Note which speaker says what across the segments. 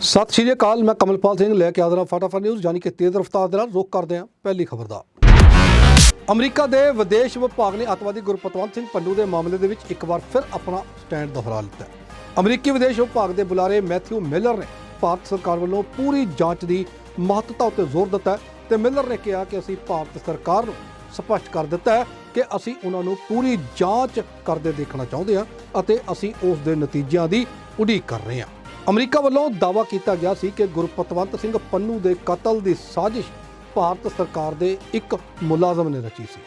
Speaker 1: ਸਤਿ ਸ਼੍ਰੀ ਅਕਾਲ, ਮੈਂ ਕਮਲਪਾਲ ਸਿੰਘ, ਲੈ ਕੇ ਆਦਰਾ ਫਟਾਫਟ ਨਿਊਜ਼ ਯਾਨੀ ਕਿ ਤੇਜ਼ ਰਫ਼ਤਾਰ ਦੇ ਨਾਲ ਰੁਕ ਕਰਦੇ ਹਾਂ ਪਹਿਲੀ ਖਬਰ ਦਾ। ਅਮਰੀਕਾ ਦੇ ਵਿਦੇਸ਼ ਵਿਭਾਗ ਨੇ ਅੱਤਵਾਦੀ ਗੁਰਪਤਵੰਤ ਸਿੰਘ ਪੰਡੂ ਦੇ ਮਾਮਲੇ ਦੇ ਵਿੱਚ ਇੱਕ ਵਾਰ ਫਿਰ ਆਪਣਾ ਸਟੈਂਡ ਦੁਹਰਾ ਲਿੱਤਾ ਅਮਰੀਕੀ ਵਿਦੇਸ਼ ਵਿਭਾਗ ਦੇ ਬੁਲਾਰੇ ਮੈਥਿਊ ਮਿਲਰ ਨੇ ਭਾਰਤ ਸਰਕਾਰ ਵੱਲੋਂ ਪੂਰੀ ਜਾਂਚ ਦੀ ਮਹੱਤਤਾ ਉੱਤੇ ਜ਼ੋਰ ਦਿੱਤਾ ਹੈ ਤੇ ਮਿਲਰ ਨੇ ਕਿਹਾ ਕਿ ਅਸੀਂ ਭਾਰਤ ਸਰਕਾਰ ਨੂੰ ਸਪਸ਼ਟ ਕਰ ਦਿੱਤਾ ਹੈ ਕਿ ਅਸੀਂ ਉਹਨਾਂ ਨੂੰ ਪੂਰੀ ਜਾਂਚ ਕਰਦੇ ਦੇਖਣਾ ਚਾਹੁੰਦੇ ਹਾਂ ਅਤੇ ਅਸੀਂ ਉਸ ਦੇ ਨਤੀਜਿਆਂ ਦੀ ਉਡੀਕ ਕਰ ਰਹੇ ਹਾਂ। ਅਮਰੀਕਾ ਵੱਲੋਂ ਦਾਅਵਾ ਕੀਤਾ ਗਿਆ ਸੀ ਕਿ ਗੁਰਪਤਵੰਤ ਸਿੰਘ ਪੰਨੂ ਦੇ ਕਤਲ ਦੀ ਸਾਜ਼ਿਸ਼ ਭਾਰਤ ਸਰਕਾਰ ਦੇ ਇੱਕ ਮੁਲਾਜ਼ਮ ਨੇ ਰਚੀ ਸੀ।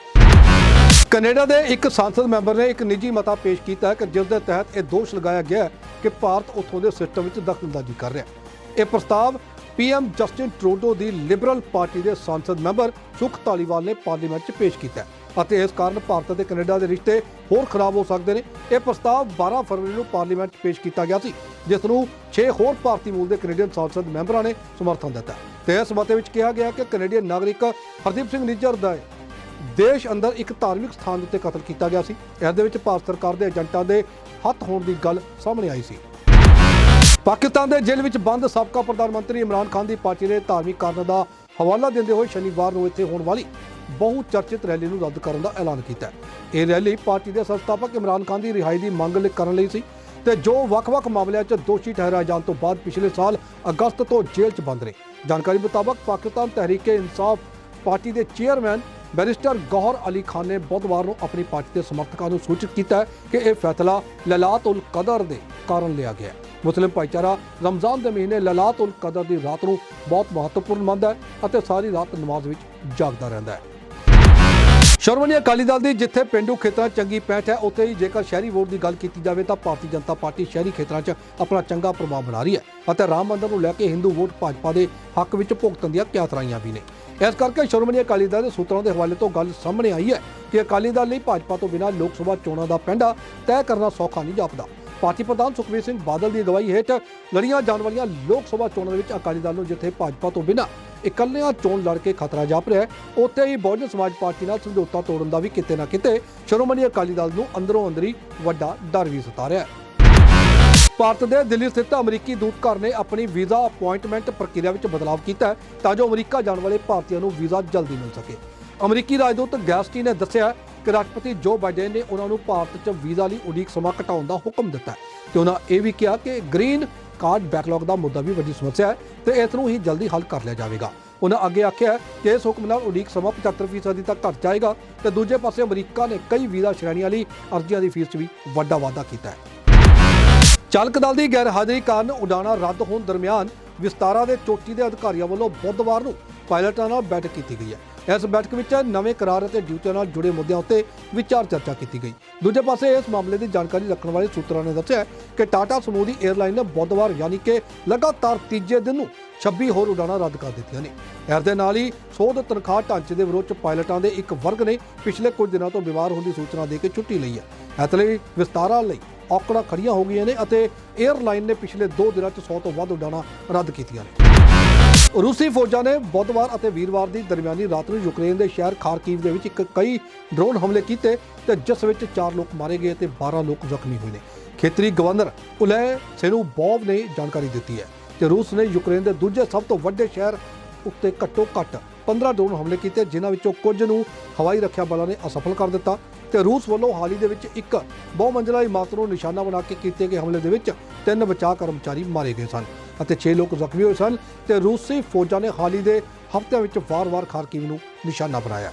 Speaker 1: ਕੈਨੇਡਾ ਦੇ ਇੱਕ ਸੰਸਦ ਮੈਂਬਰ ਨੇ ਇੱਕ ਨਿੱਜੀ ਮਤਾ ਪੇਸ਼ ਕੀਤਾ ਹੈ ਕਿ ਜਿਸ ਦੇ ਤਹਿਤ ਇਹ ਦੋਸ਼ ਲਗਾਇਆ ਗਿਆ ਕਿ ਭਾਰਤ ਉੱਥੋਂ ਦੇ ਸਿਸਟਮ ਵਿੱਚ ਦਖਲਅੰਦਾਜ਼ੀ ਕਰ ਰਿਹਾ ਹੈ। ਇਹ ਪ੍ਰਸਤਾਵ ਪੀਐਮ ਜਸਟਿਨ ਟਰੂਡੋ ਦੀ ਲਿਬਰਲ ਪਾਰਟੀ ਦੇ ਸੰਸਦ ਮੈਂਬਰ ਸੁਖ ਧਾਲੀਵਾਲ ਨੇ ਪਾਰਲੀਮੈਂਟ 'ਚ ਪੇਸ਼ ਕੀਤਾ ਹੈ। ਅਤੇ ਇਸ ਕਾਰਨ ਭਾਰਤ ਅਤੇ ਕੈਨੇਡਾ ਦੇ ਰਿਸ਼ਤੇ ਹੋਰ ਖਰਾਬ ਹੋ ਸਕਦੇ ਨੇ। ਇਹ ਪ੍ਰਸਤਾਵ 12 ਫਰਵਰੀ ਨੂੰ ਪਾਰਲੀਮੈਂਟ 'ਚ ਪੇਸ਼ ਕੀਤਾ ਗਿਆ ਸੀ, ਜਿਸ ਨੂੰ 6 ਹੋਰ ਭਾਰਤੀ ਮੂਲ ਦੇ ਕੈਨੇਡੀਅਨ ਸੰਸਦ ਮੈਂਬਰਾਂ ਨੇ ਸਮਰਥਨ ਦਿੱਤਾ। ਤੇ ਇਸ ਮਤੇ ਵਿੱਚ ਕਿਹਾ ਗਿਆ ਕਿ ਕੈਨੇਡੀਅਨ ਨਾਗਰਿਕ ਹਰਦੀਪ ਸਿੰਘ ਨਿੱਜਰ ਦਾ ਦੇਸ਼ ਅੰਦਰ ਇੱਕ ਧਾਰਮਿਕ ਸਥਾਨ ਉੱਤੇ ਕਤਲ ਕੀਤਾ ਗਿਆ ਸੀ। ਇਸ ਦੇ ਵਿੱਚ ਭਾਰਤ ਸਰਕਾਰ ਦੇ ਏਜੰਟਾਂ ਦੇ ਹੱਥ ਹੋਣ ਦੀ ਗੱਲ ਸਾਹਮਣੇ ਆਈ ਸੀ। ਪਾਕਿਸਤਾਨ ਦੇ ਜੇਲ੍ਹ ਵਿੱਚ ਬੰਦ ਸਾਬਕਾ ਪ੍ਰਧਾਨ ਮੰਤਰੀ ਇਮਰਾਨ ਖਾਨ ਦੀ ਪਾਰਟੀ ਨੇ ਧਾਰਮਿਕ ਕਾਰਨਾਂ ਦਾ ਹਵਾਲਾ ਦਿੰਦੇ ਹੋਏ ਸ਼ਨੀਵਾਰ ਨੂੰ ਇੱਥੇ ਹੋਣ ਵਾਲੀ ਬਹੁ ਚਰਚਿਤ ਰੈਲੀ ਨੂੰ ਰੱਦ ਕਰਨ ਦਾ ਐਲਾਨ ਕੀਤਾ ਹੈ। ਇਹ ਰੈਲੀ ਪਾਰਟੀ ਦੇ ਸੰਸਥਾਪਕ ਇਮਰਾਨ ਖਾਨ ਦੀ ਰਿਹਾਈ ਦੀ ਮੰਗ ਕਰਨ ਲਈ ਸੀ ਤੇ ਜੋ ਵੱਖ-ਵੱਖ ਮਾਮਲਿਆਂ 'ਚ ਦੋਸ਼ੀ ਠਹਿਰਾਏ ਜਾਣ ਤੋਂ ਬਾਅਦ ਪਿਛਲੇ ਸਾਲ ਅਗਸਤ ਤੋਂ ਜੇਲ੍ਹ 'ਚ ਬੰਦ ਰਹੇ। ਜਾਣਕਾਰੀ ਮੁਤਾਬਕ ਪਾਕਿਸਤਾਨ ਤਹਿਰੀਕੇ ਇਨਸਾਫ ਪਾਰਟੀ ਦੇ ਚੇਅਰਮੈਨ ਬੈਰਿਸਟਰ ਗੌਹਰ ਅਲੀ ਖਾਨ ਨੇ ਬੁੱਧਵਾਰ ਨੂੰ ਆਪਣੀ ਪਾਰਟੀ ਦੇ ਸਮਰਥਕਾਂ ਨੂੰ ਸੂਚਿਤ ਕੀਤਾ ਹੈ ਕਿ ਇਹ ਫੈਸਲਾ ਲਲਾਤ ਉਲ ਕਦਰ ਦੇ ਕਾਰਨ ਲਿਆ ਗਿਆ ਹੈ। ਮੁਸਲਿਮ ਭਾਈਚਾਰਾ ਰਮਜ਼ਾਨ ਦੇ ਮਹੀਨੇ ਲਲਾਤ ਉਲ ਕਦਰ ਦੀ ਰਾਤ ਨੂੰ ਬਹੁਤ ਮਹੱਤਵਪੂਰਨ ਮੰਨਦਾ ਹੈ ਅਤੇ ਸਾਰੀ ਰਾਤ ਨਮਾਜ਼ ਵਿੱਚ ਜਾਗਦਾ ਰਹਿੰਦਾ ਹੈ। ਸ਼੍ਰੋਮਣੀ ਅਕਾਲੀ ਦਲ ਦੀ ਜਿੱਥੇ ਪਿੰਡੂ ਖੇਤਰਾਂ 'ਚ ਚੰਗੀ ਪੈਠ ਹੈ, ਉੱਥੇ ਹੀ ਜੇਕਰ ਸ਼ਹਿਰੀ ਵੋਟ ਦੀ ਗੱਲ ਕੀਤੀ ਜਾਵੇ ਤਾਂ ਭਾਰਤੀ ਜਨਤਾ ਪਾਰਟੀ ਸ਼ਹਿਰੀ ਖੇਤਰਾਂ 'ਚ ਆਪਣਾ ਚੰਗਾ ਪ੍ਰਭਾਵ ਬਣਾ ਰਹੀ ਹੈ ਅਤੇ ਰਾਮ ਮੰਦਰ ਨੂੰ ਲੈ ਕੇ ਹਿੰਦੂ ਵੋਟ ਭਾਜਪਾ ਦੇ ਹੱਕ ਵਿੱਚ ਭੁਗਤਣ ਦੀਆਂ ਕਿਆਤਰਾਈਆਂ ਵੀ ਨੇ। ਇਸ ਕਰਕੇ ਸ਼੍ਰੋਮਣੀ ਅਕਾਲੀ ਦਲ ਦੇ ਸੂਤਰਾਂ ਦੇ ਹਵਾਲੇ ਤੋਂ ਗੱਲ ਸਾਹਮਣੇ ਆਈ ਹੈ ਕਿ ਅਕਾਲੀ ਦਲ ਲਈ ਭਾਜਪਾ ਤੋਂ ਬਿਨਾਂ ਲੋਕ ਸਭਾ ਚੋਣਾਂ ਦਾ ਪੈਂਡਾ ਤੈਅ ਕਰਨਾ ਸੌਖਾ ਨਹੀਂ ਜਾਪਦਾ। ਪਾਰਟੀ ਪ੍ਰਧਾਨ ਸੁਖਬੀਰ ਸਿੰਘ ਬਾਦਲ ਦੀ ਅਗਵਾਈ ਹੇਠ ਲੜੀਆਂ ਜਾਣ ਵਾਲੀਆਂ ਲੋਕ ਸਭਾ ਚੋਣਾਂ ਵਿੱਚ ਅਕਾਲੀ ਦਲ ਨੂੰ ਜਿੱਥੇ ਭਾਜਪਾ ਤੋਂ ਬਿਨਾਂ ਇਕੱਲਿਆਂ ਚੋਣ ਲੜ ਕੇ ਖਤਰਾ ਜਾਪ ਰਿਹਾ ਹੈ, ਉੱਥੇ ਹੀ ਬਹੁਜਨ ਸਮਾਜ ਪਾਰਟੀ ਨਾਲ ਸਮਝੌਤਾ ਤੋੜਨ ਦਾ ਵੀ ਕਿਤੇ ਨਾ ਕਿਤੇ ਸ਼੍ਰੋਮਣੀ ਅਕਾਲੀ ਦਲ ਨੂੰ ਅੰਦਰੋਂ ਅੰਦਰੀ ਵੱਡਾ ਡਰ ਵੀ ਸਤਾ ਰਿਹਾ ਹੈ। ਭਾਰਤ ਦੇ ਦਿੱਲੀ ਸਥਿਤ ਅਮਰੀਕੀ ਦੂਤ ਘਰ ਨੇ ਆਪਣੀ ਵੀਜ਼ਾ ਅਪਾਇੰਟਮੈਂਟ ਪ੍ਰਕਿਰਿਆ ਵਿੱਚ ਬਦਲਾਅ ਕੀਤਾ ਹੈ ਤਾਂ ਜੋ ਅਮਰੀਕਾ ਜਾਣ ਵਾਲੇ ਭਾਰਤੀਆਂ ਨੂੰ ਵੀਜ਼ਾ ਜਲਦੀ ਮਿਲ ਸਕੇ। ਅਮਰੀਕੀ ਰਾਜਦੂਤ ਗੈਸਟੀ ਨੇ ਦੱਸਿਆ ਕਿ ਰਾਸ਼ਟਰਪਤੀ ਜੋ ਬਾਈਡਨ ਨੇ ਉਹਨਾਂ ਨੂੰ ਭਾਰਤ 'ਚ ਵੀਜ਼ਾ ਲਈ ਉਡੀਕ ਸਮਾਂ ਘਟਾਉਣ ਦਾ ਹੁਕਮ ਦਿੱਤਾ ਹੈ। ਤੇ ਉਹਨਾਂ ਇਹ ਵੀ ਕਿਹਾ ਕਿ ਗ੍ਰੀਨ ਕਾਰਡ ਬੈਕਲੌਗ ਦਾ ਮੁੱਦਾ ਵੀ ਵੱਡੀ ਸਮੱਸਿਆ ਹੈ ਤੇ ਇਸ ਨੂੰ ਹੀ ਜਲਦੀ ਹੱਲ ਕਰ ਲਿਆ ਜਾਵੇਗਾ। ਉਹਨਾਂ ਅੱਗੇ ਆਖਿਆ ਕਿ ਇਸ ਹੁਕਮ ਨਾਲ ਉਡੀਕ ਸਮਾਂ 75% ਤੱਕ ਘਟ ਜਾਏਗਾ ਤੇ ਦੂਜੇ ਪਾਸੇ ਅਮਰੀਕਾ ਨੇ ਕਈ ਵੀਜ਼ਾ ਸ਼੍ਰੇਣੀਆਂ ਲਈ ਅਰਜ਼ੀਆਂ ਦੀ ਫੀਸ 'ਚ ਵੀ ਵੱਡਾ ਵਾਧਾ ਕੀਤਾ ਹੈ। ਚਾਲਕ ਦਲ ਦੀ ਗੈਰ ਹਾਜ਼ਰੀ ਕਾਰਨ ਉਡਾਣਾ ਰੱਦ ਹੋਣ ਦਰਮਿਆਨ ਵਿਸਤਾਰਾ ਦੇ ਚੋਟੀ ਦੇ ਅਧਿਕਾਰੀਆਂ ਵੱਲੋਂ ਬੁੱਧਵਾਰ ਨੂੰ ਪਾਇਲਟਾਂ ਨਾਲ ਬੈਠਕ ਕੀਤੀ ਗਈ ਹੈ। ਇਸ ਬੈਠਕ ਵਿੱਚ ਨਵੇਂ ਕਰਾਰ ਅਤੇ ਡਿਊਟੀਆਂ ਨਾਲ ਜੁੜੇ ਮੁੱਦਿਆਂ ਉੱਤੇ ਵਿਚਾਰ ਚਰਚਾ ਕੀਤੀ ਗਈ। ਦੂਜੇ ਪਾਸੇ ਇਸ ਮਾਮਲੇ ਦੀ ਜਾਣਕਾਰੀ ਰੱਖਣ ਵਾਲੇ ਸੂਤਰਾਂ ਨੇ ਦੱਸਿਆ ਕਿ ਟਾਟਾ ਸਮੂਹ ਦੀ 에ਅਰਲਾਈਨ ਨੇ ਬੁੱਧਵਾਰ ਯਾਨੀ ਕਿ ਲਗਾਤਾਰ ਤੀਜੇ ਦਿਨ ਨੂੰ 26 ਹੋਰ ਉਡਾਣਾਂ ਰੱਦ ਕਰ ਦਿੱਤੀਆਂ ਨੇ। ਇਸ ਦੇ ਨਾਲ ਹੀ ਸੋਧ ਤਨਖਾਹ ਢਾਂਚੇ ਦੇ ਵਿਰੋਧ ਚ ਪਾਇਲਟਾਂ ਦੇ ਇੱਕ ਵਰਗ ਨੇ ਪਿਛਲੇ ਕੁਝ ਦਿਨਾਂ ਤੋਂ ਬਿਮਾਰ ਹੋਣ ਦੀ ਸੂਚਨਾ ਦੇ ਕੇ ਛੁੱਟੀ ਲਈ ਹੈ। ਇਸ ਲਈ ਵਿਸਤਾਰਾ ਲਈ ਔਕੜਾਂ ਖੜੀਆਂ ਹੋ ਗਈਆਂ ਨੇ ਅਤੇ 에ਅਰਲਾਈਨ ਨੇ ਪਿਛਲੇ 2 ਦਿਨਾਂ 'ਚ 100 ਤੋਂ ਵੱਧ ਉਡਾਣਾਂ ਰੱਦ ਕੀਤੀਆਂ ਨੇ। ਰੂਸੀ ਫੌਜਾਂ ਨੇ ਬੁੱਧਵਾਰ ਅਤੇ ਵੀਰਵਾਰ ਦੀ ਦਰਮਿਆਨੀ ਰਾਤ ਨੂੰ ਯੂਕਰੇਨ ਦੇ ਸ਼ਹਿਰ ਖਾਰਕੀਵ ਦੇ ਵਿੱਚ ਇੱਕ ਕਈ ਡਰੋਨ ਹਮਲੇ ਕੀਤੇ ਤੇ ਜਿਸ ਵਿੱਚ 4 ਲੋਕ ਮਾਰੇ ਗਏ ਤੇ 12 ਲੋਕ ਜ਼ਖਮੀ ਹੋਏ ਨੇ। ਖੇਤਰੀ ਗਵਰਨਰ ਉਲੇ ਸੇਨੂਬੋਵ ਨੇ ਜਾਣਕਾਰੀ ਦਿੱਤੀ ਹੈ ਕਿ ਰੂਸ ਨੇ ਯੂਕਰੇਨ ਦੇ ਦੂਜੇ ਸਭ ਤੋਂ ਵੱਡੇ ਸ਼ਹਿਰ ਉੱਤੇ ਘੱਟੋ ਘੱਟ 15 ਡਰੋਨ ਹਮਲੇ ਕੀਤੇ, ਜਿਨ੍ਹਾਂ ਵਿੱਚੋਂ ਕੁਝ ਨੂੰ ਹਵਾਈ ਰੱਖਿਆ ਬਲਾਂ ਨੇ ਅਸਫਲ ਕਰ ਦਿੱਤਾ। ਤੇ ਰੂਸ ਵੱਲੋਂ ਹਾਲ ਹੀ ਦੇ ਵਿੱਚ ਇੱਕ ਬਹੁ ਮੰਜ਼ਲਾ ਇਮਾਰਤ ਨੂੰ ਨਿਸ਼ਾਨਾ ਬਣਾ ਕੇ ਕੀਤੇ ਗਏ ਹਮਲੇ ਦੇ ਵਿੱਚ ਤਿੰਨ ਬਚਾਅ ਕਰਮਚਾਰੀ ਮਾਰੇ ਗਏ ਸਨ ਅਤੇ 6 ਲੋਕ ਜ਼ਖਮੀ ਹੋਏ ਸਨ ਤੇ ਰੂਸੀ ਫੌਜਾਂ ਨੇ ਹਾਲ ਹੀ ਦੇ ਹਫ਼ਤਿਆਂ ਵਿੱਚ ਵਾਰ-ਵਾਰ ਖਾਰਕੀਵ ਨੂੰ ਨਿਸ਼ਾਨਾ ਬਣਾਇਆ।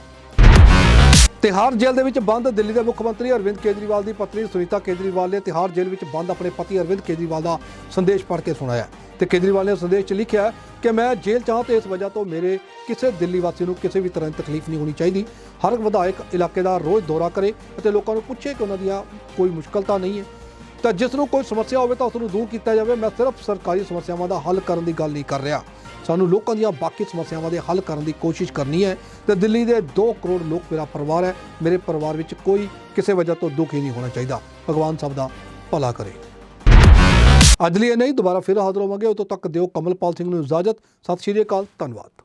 Speaker 1: ਤਿਹਾੜ ਜੇਲ੍ਹ ਦੇ ਵਿੱਚ ਬੰਦ, ਦਿੱਲੀ ਦੇ ਮੁੱਖ ਮੰਤਰੀ ਅਰਵਿੰਦ ਕੇਜਰੀਵਾਲ ਦੀ ਪਤਨੀ ਸੁਨੀਤਾ ਕੇਜਰੀਵਾਲ ਨੇ ਤਿਹਾਰ ਜੇਲ੍ਹ ਵਿੱਚ ਬੰਦ ਆਪਣੇ ਪਤੀ ਅਰਵਿੰਦ ਕੇਜਰੀਵਾਲ ਦਾ ਸੰਦੇਸ਼ ਪੜ੍ਹ ਕੇ ਸੁਣਾਇਆ। ਤੇ ਕੇਜਰੀਵਾਲ ਨੇ ਸੰਦੇਸ਼ 'ਚ ਲਿਖਿਆ ਕਿ ਮੈਂ ਜੇਲ੍ਹ 'ਚ ਹਾਂ ਤੇ ਇਸ ਵਜ੍ਹਾ ਤੋਂ ਮੇਰੇ ਕਿਸੇ ਦਿੱਲੀ ਵਾਸੀ ਨੂੰ ਕਿਸੇ ਵੀ ਤਰ੍ਹਾਂ ਦੀ ਤਕਲੀਫ ਨਹੀਂ ਹੋਣੀ ਚਾਹੀਦੀ। ਹਰ ਵਿਧਾਇਕ ਇਲਾਕੇ ਦਾ ਰੋਜ਼ ਦੌਰਾ ਕਰੇ ਅਤੇ ਲੋਕਾਂ ਨੂੰ ਪੁੱਛੇ ਕਿ ਉਹਨਾਂ ਦੀਆਂ ਕੋਈ ਮੁਸ਼ਕਲ ਤਾਂ ਨਹੀਂ ਹੈ। ਤਾਂ ਜਿਸ ਨੂੰ ਕੋਈ ਸਮੱਸਿਆ ਹੋਵੇ ਤਾਂ ਉਸ ਨੂੰ ਦੂਰ ਕੀਤਾ ਜਾਵੇ। ਮੈਂ ਸਿਰਫ ਸਰਕਾਰੀ ਸਮੱਸਿਆਵਾਂ ਦਾ ਹੱਲ ਕਰਨ ਦੀ ਗੱਲ ਨਹੀਂ ਕਰ ਰਿਹਾ। ਸਾਨੂੰ ਲੋਕਾਂ ਦੀਆਂ ਬਾਕੀ ਸਮੱਸਿਆਵਾਂ ਦੇ ਹੱਲ ਕਰਨ ਦੀ ਕੋਸ਼ਿਸ਼ ਕਰਨੀ ਹੈ ਤੇ ਦਿੱਲੀ ਦੇ 2 ਕਰੋੜ ਲੋਕ ਮੇਰਾ ਪਰਿਵਾਰ ਹੈ। ਮੇਰੇ ਪਰਿਵਾਰ ਵਿੱਚ ਕੋਈ ਕਿਸੇ ਵਜ੍ਹਾ ਤੋਂ ਦੁਖੀ ਨਹੀਂ ਹੋਣਾ ਚਾਹੀਦਾ। ਭਗਵਾਨ ਸਭ ਦਾ ਭਲਾ ਕਰੇ। ਅੱਜ ਲਈ ਇਹ ਨਹੀਂ ਦੁਬਾਰਾ ਫਿਰ ਹਾਜ਼ਰ ਹੋਵਾਂਗੇ। ਉਦੋਂ ਤੱਕ ਦਿਓ ਕਮਲਪਾਲ ਸਿੰਘ ਨੂੰ ਇਜਾਜ਼ਤ। ਸਤਿ ਸ਼੍ਰੀ ਅਕਾਲ। ਧੰਨਵਾਦ।